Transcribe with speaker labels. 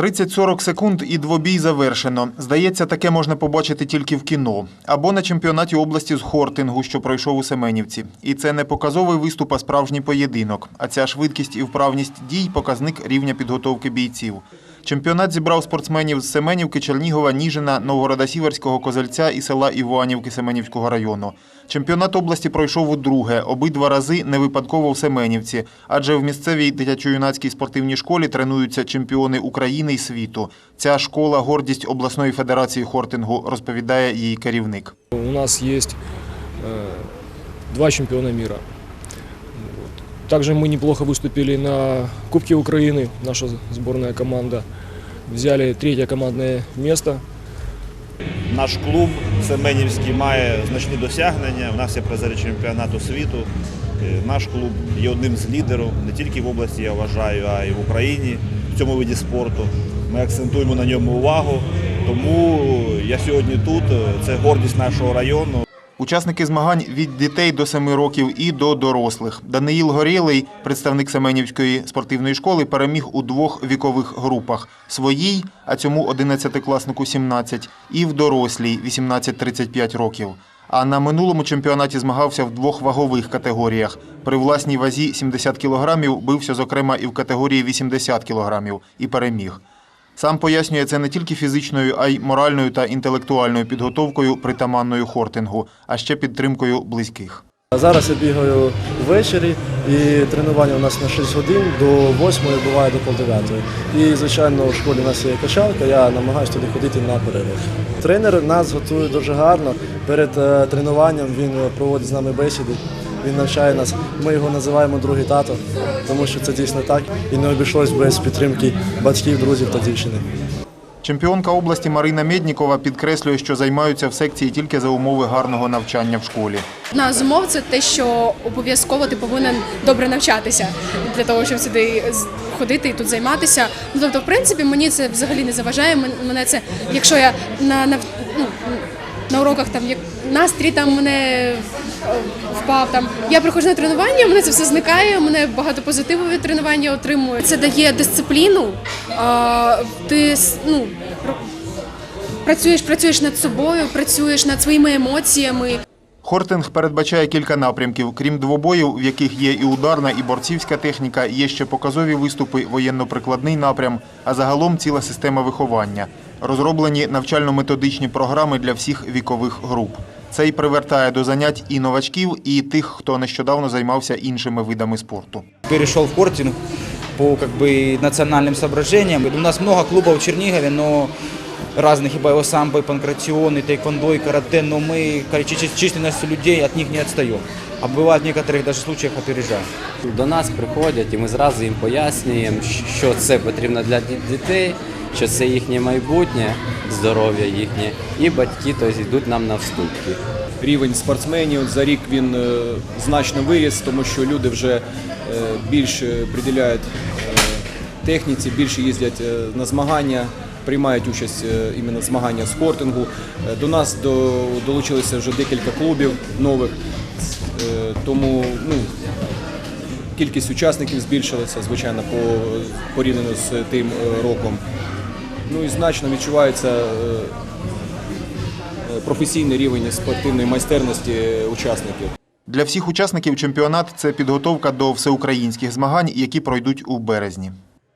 Speaker 1: 30-40 секунд і двобій завершено. Здається, таке можна побачити тільки в кіно або на чемпіонаті області з хортингу, що пройшов у Семенівці. І це не показовий виступ, а справжній поєдинок. А ця швидкість і вправність дій показник рівня підготовки бійців. Чемпіонат зібрав спортсменів з Семенівки, Чернігова, Ніжина, Новгорода Сіверського, Козельця і села Іванівки Семенівського району. Чемпіонат області пройшов удруге, обидва рази не випадково в Семенівці, адже в місцевій дитячо-юнацькій спортивній школі тренуються чемпіони України і світу. Ця школа гордість обласної федерації хортингу, розповідає її керівник.
Speaker 2: У нас есть э, два чемпиона мира. Вот. Также мы неплохо выступили на Кубке Украины, наша сборная команда. Взяли третье командное место.
Speaker 3: Наш клуб Семенівський має значні досягнення. У нас є призери чемпіонату світу. Е, Наш клуб є одним з лідерів не тільки в області, я вважаю, а й в Україні в цьому виді спорту. Ми акцентуємо на ньому увагу. Тому я сьогодні тут. Це гордість нашого району.
Speaker 1: Учасники змагань від дітей до 7 років і до дорослих. Даниїл Горєлий, представник Семенівської спортивної школи, переміг у двох вікових групах: своїй, а цьому 11-класнику 17, і в дорослій 18-35 років. А на минулому чемпіонаті змагався в двох вагових категоріях. При власній вазі 70 кілограмів бився, зокрема, і в категорії 80 кілограмів і переміг. Сам пояснює це не тільки фізичною, а й моральною та інтелектуальною підготовкою притаманною хортингу, а ще підтримкою близьких.
Speaker 4: Зараз я бігаю ввечері і тренування у нас на 6 годин до 8 буває до пол 9. І звичайно в школі у нас є качалка, я намагаюся туди ходити на перерив. Тренер нас готує дуже гарно. Перед е, тренуванням він проводить з нами бесіди. Він навчає нас. Ми його називаємо другий тато, тому що це дійсно так. І не обійшлось без підтримки батьків, друзів та дівчини.
Speaker 1: Чемпіонка області Марина Меднікова підкреслює, що займаються в секції тільки за умови гарного навчання в школі.
Speaker 5: Одна з умов це те, що обов'язково ти повинен добре навчатися для того, щоб сюди ходити і тут займатися. Ну тобто, в принципі, мені це взагалі не заважає. Мене це, якщо я на, на, ну, на уроках там як настрій там мене е, впав там. Я приходжу на тренування, мене це все зникає. Мене багато позитиву від тренування отримую. Це дає дисципліну. А, ти ну, працюєш, працюєш над собою, працюєш над своїми емоціями.
Speaker 1: Хортинг передбачає кілька напрямків. Крім двобоїв, в яких є і ударна, і борцівська техніка, є ще показові виступи, воєнно-прикладний напрям, а загалом ціла система виховання. Розроблені навчально-методичні програми для всіх вікових груп. Це й привертає до занять і новачків, і тих, хто нещодавно займався іншими видами спорту.
Speaker 6: перешел в кортинг по как бы национальным соображениям. У нас много клубов в Чернигове, но разных и боевой и панкратион, и тайквондо, и карате, но мы количе- численностью людей от них не отстаем. А бывает в некоторых даже случаях опережаем.
Speaker 7: До нас приходять і ми зразу їм пояснюємо, що це потрібно для ді- дітей, що це їхнє майбутнє, здоров'я їхнє, і батьки тобто, йдуть нам на вступки.
Speaker 8: рівень спортсменів за рік він е, значно виріс, тому що люди вже е, більше приділяють е, техніці, більше їздять е, на змагання, приймають участь е, іменно змагання з хортингу. Е, До нас до, долучилося вже декілька клубів нових, е, тому ну, кількість учасників збільшилася, звичайно, по, порівняно з тим роком. Ну і значно відчувається. професійний рівень спортивної майстерності учасників.
Speaker 1: Для всіх учасників чемпіонат це підготовка до всеукраїнських змагань, які пройдуть у березні.